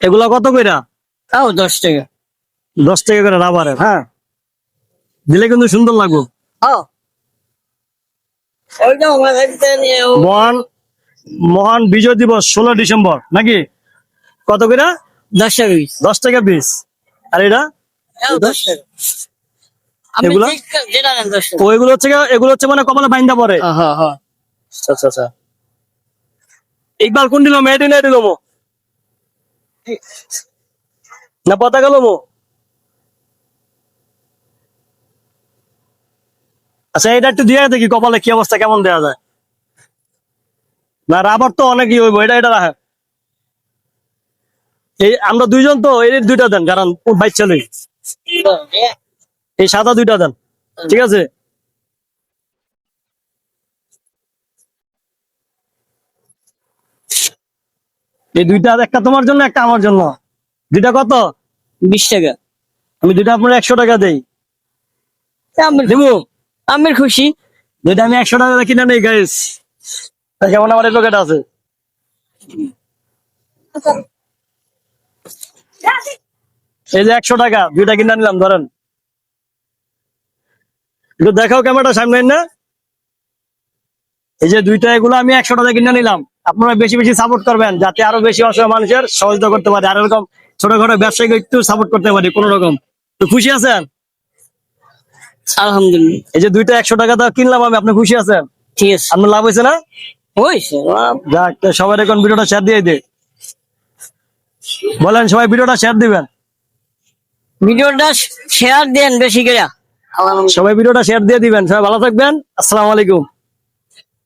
এগুলা কত কইরা? তাও দশ টাকা। দশ টাকা করে রাবারের হ্যাঁ? দিলে কিন্তু সুন্দর লাগবে। হ্যাঁ মহান মহান বিজয় দিবস ষোলো ডিসেম্বর নাকি? কত করে দশ টাকা পিস দশ টাকা পিস আর এটা? এগুলা? হচ্ছে এগুলো হচ্ছে মানে কপালে বাইন্দা পরে হ্যাঁ হ্যাঁ আচ্ছা আচ্ছা আচ্ছা। ইকবাল কোন দিল মেয়েটি না দিল মো না পতাকা লমো আচ্ছা এটা একটু দিয়ে দেখি কপালে কি অবস্থা, কেমন দেওয়া যায়। না, রাবার তো অনেকই হইব, এটা এটা রাখে এই, আমরা দুইজন তো, এই দুইটা দেন, কারণ বাইক চলে। এই সাদা দুইটা দেন, ঠিক আছে? এই দুইটা একটা তোমার জন্য একটা আমার জন্য? দুইটা কত? বিশ টাকা। আমি দুইটা আপনার একশো টাকা দেই। দেবো? আমার খুশি। দুইটা আমি একশো টাকা কিনে নেই গাইস কেমন আমার লোকেটা আছে? এই যে একশো টাকা দুইটা কিনে নিলাম ধরেন। একটু দেখাও ক্যামেরাটা সামনে না? এই যে দুইটা এগুলো আমি একশো টাকা কিনে নিলাম। আপনারা বেশি বেশি সাপোর্ট করবেন যাতে আরও বেশি অসহায় মানুষের সহযোগিতা করতে পারে। আর এরকম ছোটখাটো ব্যবসায়ীকে একটু সাপোর্ট করতে পারি কোন রকম। তো খুশি আছেন? আলহামদুলিল্লাহ। এই যে দুইটা একশো টাকা দাও কিনলাম আমি আপনি খুশি আছেন? ঠিক আছে। আপনার লাভ হয়েছে না? হয়েছে যাক সবাই এখন ভিডিওটা শেয়ার দিয়ে দে বলেন সবাই ভিডিওটা শেয়ার দিবেন। ভিডিওটা শেয়ার দেন বেশি করে। সবাই ভিডিওটা শেয়ার দিয়ে দিবেন। সবাই ভালো থাকবেন। আসসালামু আলাইকুম।